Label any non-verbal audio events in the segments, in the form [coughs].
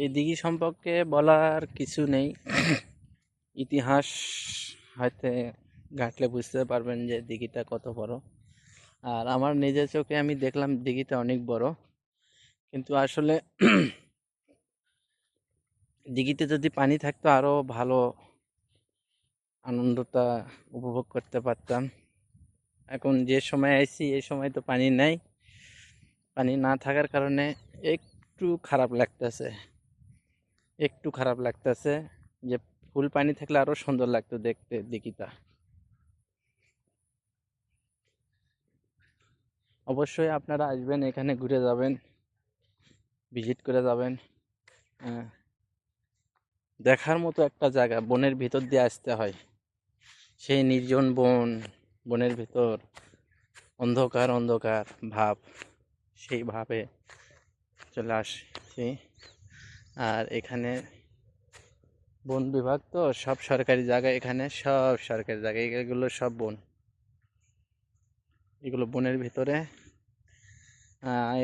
এই দিঘি সম্পর্কে বলার কিছু নেই। [coughs] ইতিহাস হয়তো ঘাঁটলে বুঝতে পারবেন যে দিঘিটা কত বড়। আর আমার নিজের চোখে আমি দেখলাম দিঘিটা অনেক বড়। কিন্তু আসলে [coughs] দিঘিতে যদি পানি থাকতো আরও ভালো আনন্দটা উপভোগ করতে পারতাম। এখন যে সময় আইছি, এই সময় তো পানি নাই। পানি না থাকার কারণে একটু খারাপ লাগতেছে। একটু খারাপ লাগতেছে যে ফুল পানি থাকলে আরও সুন্দর লাগতো দেখতে দিঘিটা অবশ্যই আপনারা আসবেন, এখানে ঘুরে যাবেন, ভিজিট করে যাবেন। হ্যাঁ। দেখার মতো একটা জায়গা, বনের ভিতর দিয়ে আসতে হয়। সেই নির্জন বন, বনের ভিতর, অন্ধকার অন্ধকার ভাব, সেই ভাবে চলে আসছি আর এখানে বন বিভাগ তো সব সরকারি জায়গা এখানে সব সরকারি জায়গা এগুলো সব বন। এগুলো বনের ভিতরে।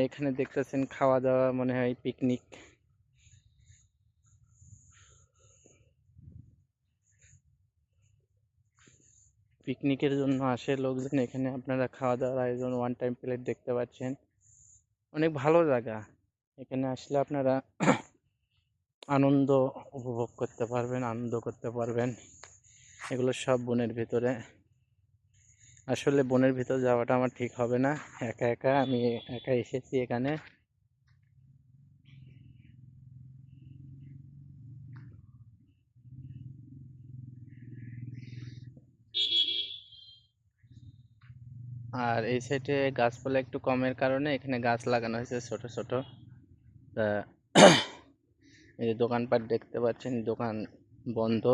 এখানে দেখতেছেন খাওয়া দাওয়া মনে হয় পিকনিক পিকনিকের জন্য আসে লোকজন, এখানে আপনারা খাওয়া দাওয়ার আয়োজন ওয়ান টাইম প্লেট দেখতে পাচ্ছেন। অনেক ভালো জায়গা। এখানে আসলে আপনারা আনন্দ উপভোগ করতে পারবেন, আনন্দ করতে পারবেন। এগুলো সব বনের ভিতরে। আসলে বনের ভিতর যাওয়াটা আমার ঠিক হবে না। একা একা আমি একা এসেছি এখানে। আর এই সাইডে গাছপালা একটু কমের কারণে এখানে গাছ লাগানো হয়েছে ছোট ছোট। তা এই যে দোকানপাট দেখতে পাচ্ছেন, দোকান বন্ধ।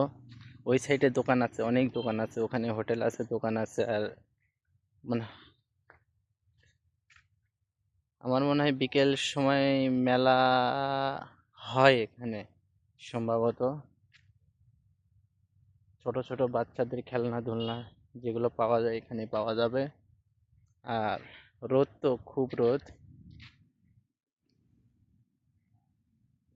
ওই সাইডে দোকান আছে, অনেক দোকান আছে, ওখানে হোটেল আছে, দোকান আছে, আর মানে আমার মনে হয় বিকেল সময় মেলা হয় এখানে, সম্ভবত। ছোট ছোট বাচ্চাদের খেলনা ধুলনা যেগুলো পাওয়া যায়, এখানে পাওয়া যাবে। আর রোদ তো, খুব রোদ।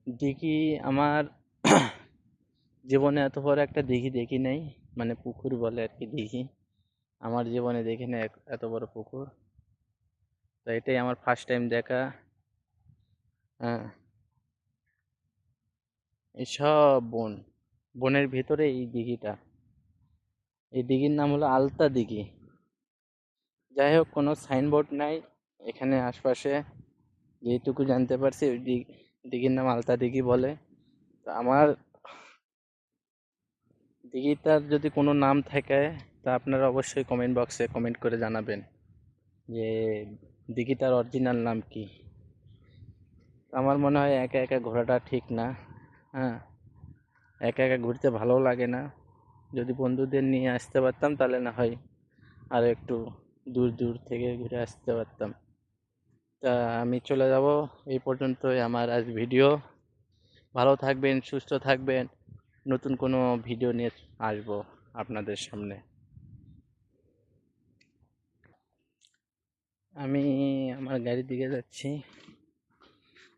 দিঘি আমার [clears throat] জীবনে এত বড় একটা দিঘি দেখি নাই মানে পুকুর বলে আর কি দিঘি। আমার জীবনে দেখি না এত বড় পুকুর। তো এটাই আমার ফার্স্ট টাইম দেখা। হ্যাঁ। এই সব বন, বনের ভিতরে এই দিঘিটা। এই দিঘির নাম হলো আলতা দিঘি। যাই হোক, কোনো সাইনবোর্ড নাই এখানে আশপাশে। যেটুকু জানতে পারছি ওই দিঘ- দিঘির নাম আলতা দিঘি বলে। তো আমার দিঘিটার যদি কোনো নাম থাকে, তা আপনারা অবশ্যই কমেন্ট বক্সে কমেন্ট করে জানাবেন যে দিঘিটার অরিজিনাল নাম কি। আমার মনে হয় একা একা ঘোরাটা ঠিক না হ্যাঁ। একা একা ঘুরতে ভালো লাগে না। যদি বন্ধুদের নিয়ে আসতে পারতাম, তাহলে না হয় আর একটু দূর দূর থেকে ঘুরে আসতে পারতাম। তা আমি চলে যাব। এই পর্যন্তই আমার আজ ভিডিও ভালো থাকবেন, সুস্থ থাকবেন। নতুন কোনো ভিডিও নিয়ে আসব আপনাদের সামনে। আমি আমার গাড়ির দিকে যাচ্ছি।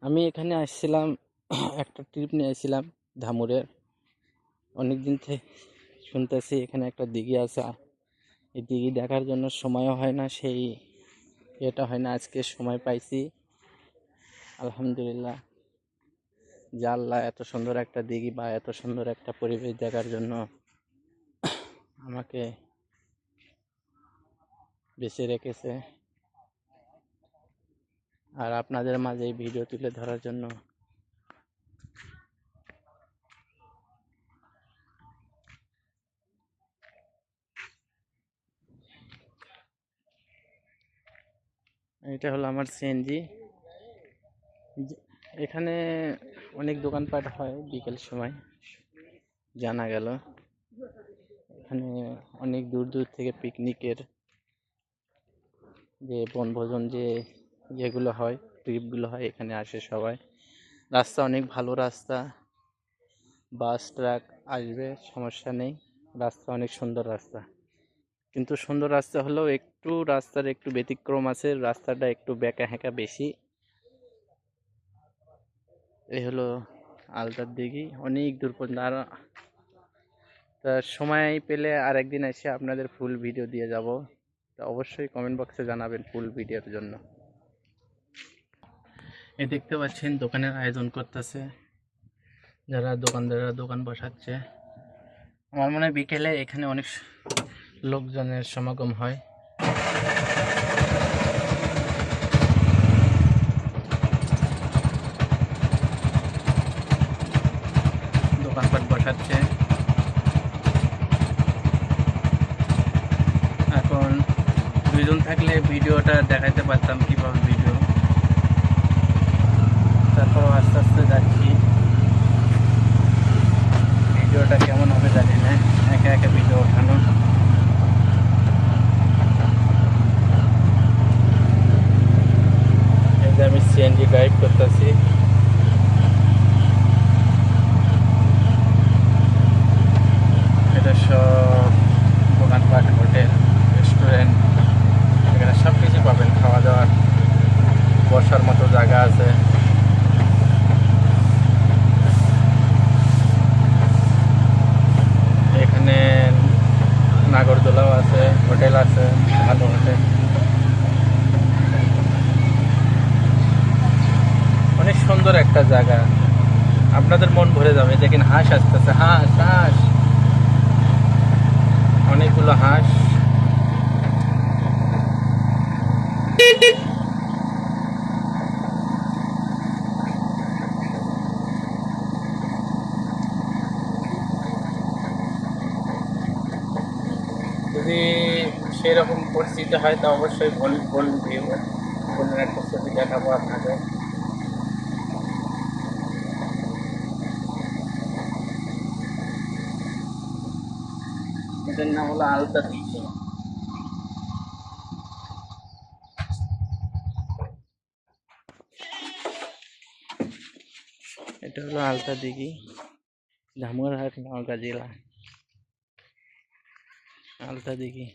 আমি এখানে আসছিলাম, একটা ট্রিপ নিয়ে আসছিলাম ধামুরের। অনেক দিন থেকে শুনতেছি এখানে একটা দিঘি আছে। এই দিঘি দেখার জন্য সময়ও হয় না, সেই এটা হয় না, আজকে সময় পাইছি। আলহামদুলিল্লাহ। যা আল্লাহ এত সুন্দর একটা দিঘি বা এত সুন্দর একটা পরিবেশ দেখার জন্য আমাকে বেঁচে রেখেছে। আর আপনাদের মাঝে এই ভিডিও তুলে ধরার জন্য এটা হলো আমার সিএনজি এখানে অনেক দোকানপাট হয় বিকেল সময়, জানা গেল। এখানে অনেক দূর দূর থেকে পিকনিকের যে বনভোজন যে যেগুলো হয় ট্রিপগুলো হয়, এখানে আসে সবাই। রাস্তা অনেক ভালো রাস্তা। বাস, ট্রাক আসবে, সমস্যা নেই। রাস্তা অনেক সুন্দর রাস্তা। কিন্তু সুন্দর রাস্তা হলেও একটু রাস্তার একটু ব্যতিক্রম আছে, রাস্তাটা একটু বেঁকা হ্যাঁকা বেশি। এই হলো আলতার দিঘি, অনেক দূর পর্যন্ত। আর তা সময় পেলে আর একদিন এসে আপনাদের ফুল ভিডিও দিয়ে যাব। তা অবশ্যই কমেন্ট বক্সে জানাবেন ফুল ভিডিওর জন্য। এ দেখতে পাচ্ছেন দোকানের আয়োজন করতেছে। যারা দোকানদাররা দোকান বসাচ্ছে। আমার মনে হয় বিকেলে এখানে অনেক লোকজনের সমাগম হয়। দোকানপাট বসাচ্ছে। এখন দুইজন থাকলে ভিডিওটা দেখাতে পারতাম কীভাবে ভিডিও তারপর আস্তে আস্তে যাচ্ছি ভিডিওটা কেমন হবে জানি না একা একা ভিডিও ওঠানো এই যে আমি সিএনজি ড্রাইভ করতেছি এটা সব দোকানপাট হোটেল রেস্টুরেন্ট এখানে সব কিছু পাবেন খাওয়া দাওয়ার বসার মতো জায়গা আছে এখানে নাগরদোলাও আছে হোটেল আছে ভালো হোটেল অনেক সুন্দর একটা জায়গা আপনাদের মন ভরে যাবে, দেখেন হাঁস আসতেছে, হাঁস হাঁস। অনেকগুলো হাঁস। যদি সেরকম পরিস্থিতি হয়, তা অবশ্যই বল বল ভিউ বলুন একটা ছবি দেখাবো আপনাদের। এটার নাম হলো আলতা দিঘি এটা হলো আলতা দিঘি ধামরাহাট নওগাঁ জেলা আলতা দিঘি